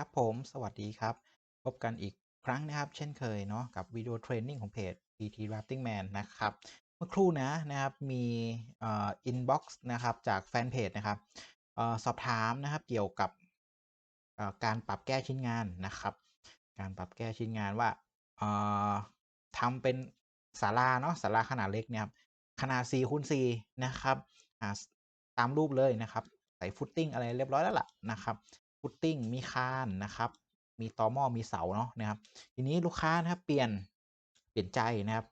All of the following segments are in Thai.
ครับผม สวัสดีครับ พบกันอีกครั้งนะครับ เช่นเคยเนาะกับวิดีโอเทรนนิ่งของเพจ PT Drafting Man นะครับ เมื่อครู่นะนะครับมีอินบ็อกซ์นะครับจากแฟนเพจนะครับออสอบถามนะครับเกี่ยวกับการปรับแก้ชิ้นงานนะครับ การปรับแก้ชิ้นงานว่าทำเป็นศาลาเนาะศาลาขนาดเล็กเนี่ยครับขนาด4คูณ4นะครับตามรูปเลยนะครับใส่ฟุตติ้งอะไรเรียบร้อยแล้วล่ะนะครับ ฟุตติ้งมีคานนะครับ มีตอม้อมีเสาเนาะนะครับ ทีนี้ลูกค้านะครับเปลี่ยนเปลี่ยนใจนะครับ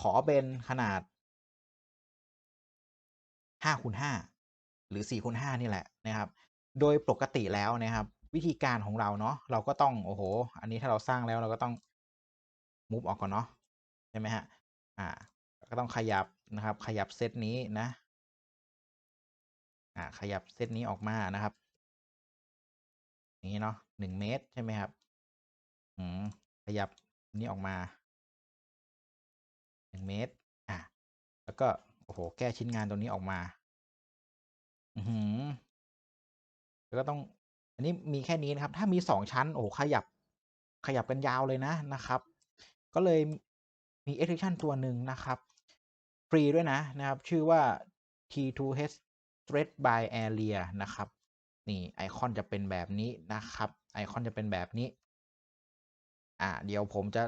ขอเป็นขนาด5คูณ5หรือ4คูณ5นี่แหละนะครับ โดยปกติแล้วนะครับ วิธีการของเราเนาะเราก็ต้องโอ้โห อันนี้ถ้าเราสร้างแล้วเราก็ต้องมูฟออกก่อนเนาะใช่ไหมฮะอ่า ก็ต้องขยับนะครับ ขยับเซตนี้นะ อ่า ขยับเซตนี้ออกมานะครับ อย่างนี้เนาะหนึ่งเมตรใช่ไหมครับอืมขยับนี้ออกมาหนึ่งเมตรอะแล้วก็โอ้โหแก้ชิ้นงานตรงนี้ออกมา อือหือแล้วก็ต้อง อันนี้มีแค่นี้นะครับ ถ้ามีสองชั้นโอ้โหขยับ ขยับกันยาวเลยนะนะครับ ก็เลยมี extension ตัวหนึ่งนะครับ ฟรีด้วยนะนะครับ ชื่อว่า T2H Thread by Area นะครับ นี่ไอคอนจะเป็นแบบนี้นะครับไอคอนจะเป็นแบบนี้อ่าเดี๋ยวผมจะ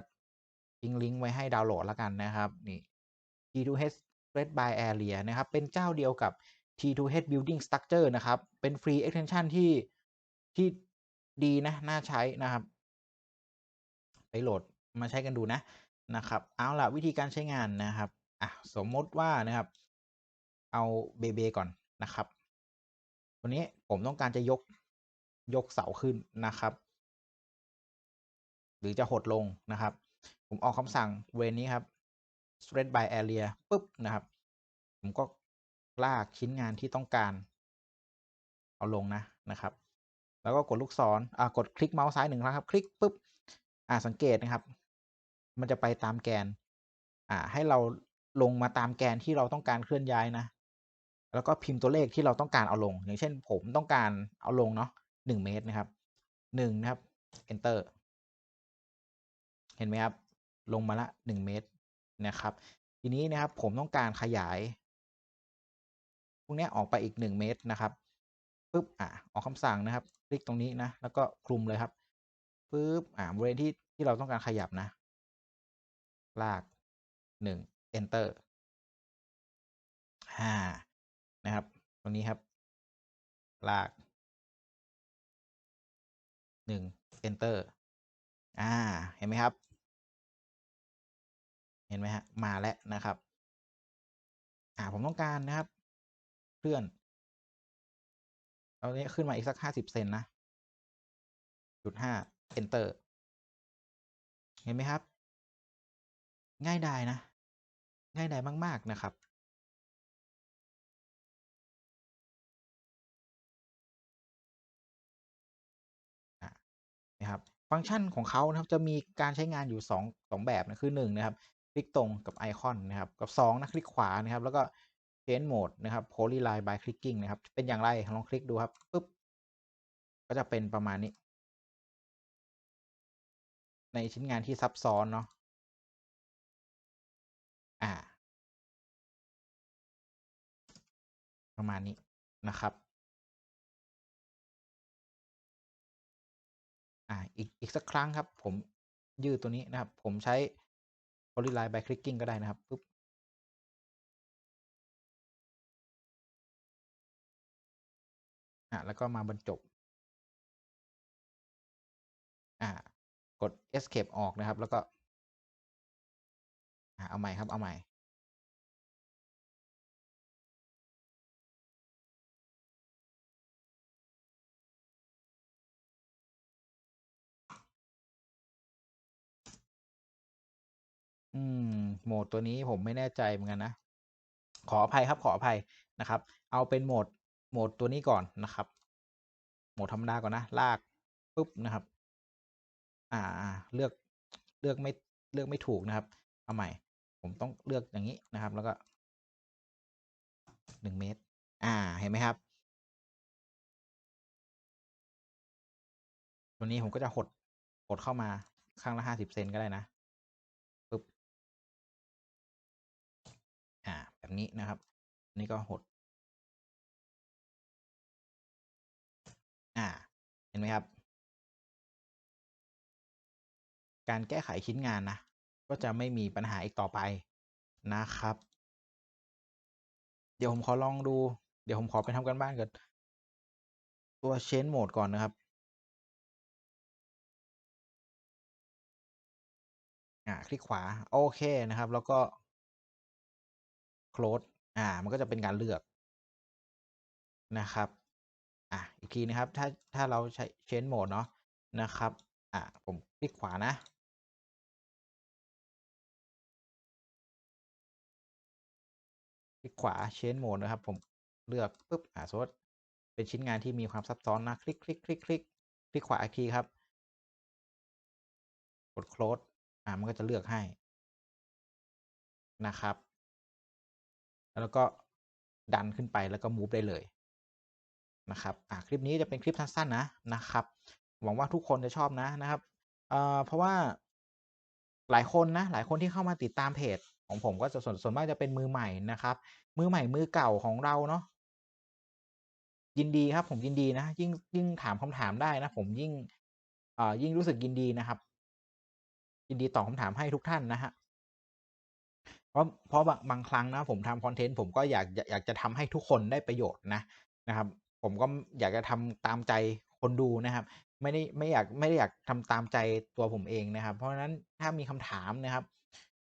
ทิ้งลิงก์ไว้ให้ดาวน์โหลดแล้วกันนะครับนี่ T2H Red by Area นะครับ เป็นเจ้าเดียวกับ T2H Building Structure นะครับ เป็นฟรี extension ที่ที่ดีนะ น่าใช้นะครับ ไปโหลดมาใช้กันดูนะนะครับ เอาล่ะ วิธีการใช้งานนะครับ อะ สมมติว่านะครับ เอาเบเบก่อนนะครับ วันนี้ผมต้องการจะยกยกเสาขึ้นนะครับ หรือจะหดลงนะครับ ผมออกคำสั่งเวนนี้ครับ spread by area ปุ๊บนะครับ ผมก็ลากชิ้นงานที่ต้องการ เอาลงนะนะครับ แล้วก็กดลูกศรอ่ากดคลิกเมาส์ซ้ายหนึ่งครั้งครับ คลิกปุ๊บอ่าสังเกตนะครับ มันจะไปตามแกนอ่าให้เราลงมาตามแกนที่เราต้องการเคลื่อนย้ายนะ แล้วก็พิมพ์ตัวเลขที่เราต้องการเอาลง อย่างเช่นผมต้องการเอาลงเนาะหนึ่งเมตรนะครับหนึ่งนะครับ enter เห็นไหมครับ ลงมาละหนึ่งเมตรนะครับ ทีนี้นะครับผมต้องการขยาย พวกนี้ออกไปอีกหนึ่งเมตรนะครับปุ๊บอะออกคำสั่งนะครับ คลิกตรงนี้นะ แล้วก็คลุมเลยครับปุ๊บอ่าบริเวณที่ที่เราต้องการขยับนะ ลากหนึ่ง enter ห้า นะครับ ตรงนี้ครับ ลากหนึ่ง enter อ่า เห็นไหมครับ เห็นไหมฮะ มาแล้วนะครับ อ่า ผมต้องการนะครับ เคลื่อนตอนนี้ขึ้นมาอีกสักห้าสิบเซนนะ จุดห้า enter เห็นไหมครับ ง่ายดายนะ ง่ายดายมาก ๆ นะครับ นะครับ ฟังก์ชันของเขานะครับจะมีการใช้งานอยู่ 2 2 แบบนะคือ1นะครับคลิกตรงกับไอคอนนะครับกับ2นะคลิกขวานะครับแล้วก็ change mode นะครับ polyline by clicking นะครับเป็นอย่างไรลองคลิกดูครับปุ๊บก็จะเป็นประมาณนี้ ในชิ้นงานที่ซับซ้อนเนาะอ่า ประมาณนี้นะครับ อ่าอีกอีกสักครั้งครับ ผมยืดตัวนี้นะครับ ผมใช้ polyline by clicking ก็ได้นะครับปุ๊บอ่าแล้วก็มาบรรจบอ่ากด escape ออกนะครับ แล้วก็อ่าเอาใหม่ครับ เอาใหม่ อืม โหมดตัวนี้ผมไม่แน่ใจเหมือนกันนะ ขออภัยครับขออภัยนะครับ เอาเป็นโหมดโหมดตัวนี้ก่อนนะครับ โหมดธรรมดาก่อนนะลากปุ๊บนะครับ อ่าเลือกเลือกไม่เลือกไม่ถูกนะครับ เอาใหม่ ผมต้องเลือกอย่างนี้นะครับ แล้วก็หนึ่งเมตร อ่าเห็นไหมครับ ตัวนี้ผมก็จะหดหดเข้ามาข้างละ50เซนก็ได้นะ แบบนี้นะครับ นี่ก็หด อ่า เห็นไหมครับ การแก้ไขชิ้นงานนะ ก็จะไม่มีปัญหาอีกต่อไปนะครับ เดี๋ยวผมขอลองดู เดี๋ยวผมขอไปทำการบ้านก่อน ตัว Change Mode ก่อนนะครับอ่าคลิกขวา โอเคนะครับ แล้วก็ close อ่า มันก็จะเป็นการเลือกนะครับ อ่าอีกทีนะครับ ถ้า ถ้าเราใช้ Change Mode เนาะนะครับ อ่าผมคลิกขวานะ คลิกขวา Change Mode นะครับ ผมเลือกปุ๊บ อ่าสมมุติเป็นชิ้นงานที่มีความซับซ้อนนะ คลิกๆๆๆคลิกขวาอีกทีครับ กด close อ่ามันก็จะเลือกให้นะครับ แล้วก็ดันขึ้นไปแล้วก็มูฟได้เลยนะครับอ่าคลิปนี้จะเป็นคลิปสั้นๆนะนะครับ หวังว่าทุกคนจะชอบนะนะครับเอ่อเพราะว่าหลายคนนะหลายคนที่เข้ามาติดตามเพจของผมก็จะส่วนส่วนมากจะเป็นมือใหม่นะครับ มือใหม่มือเก่าของเราเนาะยินดีครับ ผมยินดีนะ ยิ่งยิ่งถามคำถามได้นะ ผมยิ่งเอ่อยิ่งรู้สึกยินดีนะครับ ยินดีตอบคำถามให้ทุกท่านนะครับ เพราะเพราะบางครั้งนะผมทำคอนเทนต์ผมก็อยากอยากจะทำให้ทุกคนได้ประโยชน์นะนะครับ ผมก็อยากจะทำตามใจคนดูนะครับ ไม่ได้ไม่อยากไม่ได้อยากทำตามใจตัวผมเองนะครับ เพราะฉะนั้นถ้ามีคำถามนะครับ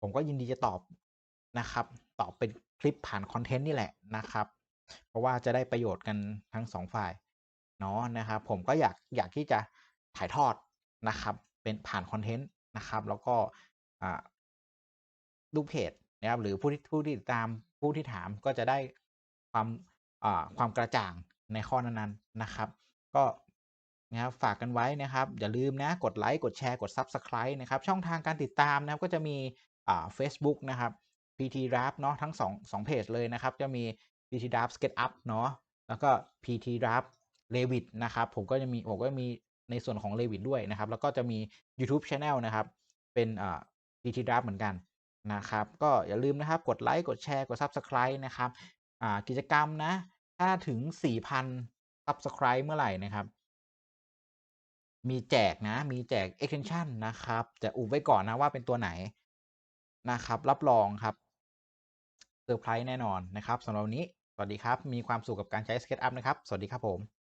ผมก็ยินดีจะตอบนะครับ ตอบเป็นคลิปผ่านคอนเทนต์นี่แหละนะครับ เพราะว่าจะได้ประโยชน์กันทั้ง2ฝ่ายเนาะนะครับ ผมก็อยากอยากที่จะถ่ายทอดนะครับ เป็นผ่านคอนเทนต์นะครับ แล้วก็อ่าลูกเพจ นะครับหรือผู้ที่ผู้ที่ตามผู้ที่ถามก็จะได้ความความกระจ่างในข้อนั้นๆนะครับ ก็นะครับฝากกันไว้นะครับ อย่าลืมนะกดไลก์กดแชร์กด Subscribe นะครับ ช่องทางการติดตามนะครับก็จะมีอ่าเฟซบุ๊กนะครับ PT Draft เนาะทั้ง2 2เพจเลยนะครับ จะมี PT Draft SketchUp เนาะแล้วก็ PT Draft Revit นะครับผมก็จะมีผมก็มีในส่วนของ Revit ด้วยนะครับ แล้วก็จะมียูทูบ Channel นะครับ เป็นอ่า PT Draft เหมือนกัน นะครับ ก็อย่าลืมนะครับกดไลก์กดแชร์กด Subscribe นะครับอ่ากิจกรรมนะ ถ้าถึง 4,000 Subscribe เมื่อไหร่นะครับ มีแจกนะ มีแจก Extension นะครับแต่อุบไว้ก่อนนะว่าเป็นตัวไหนนะครับ รับรองครับเซอร์ไพรส์แน่นอนนะครับสำหรับวันนี้ สวัสดีครับ มีความสุขกับการใช้ SketchUp นะครับ สวัสดีครับผม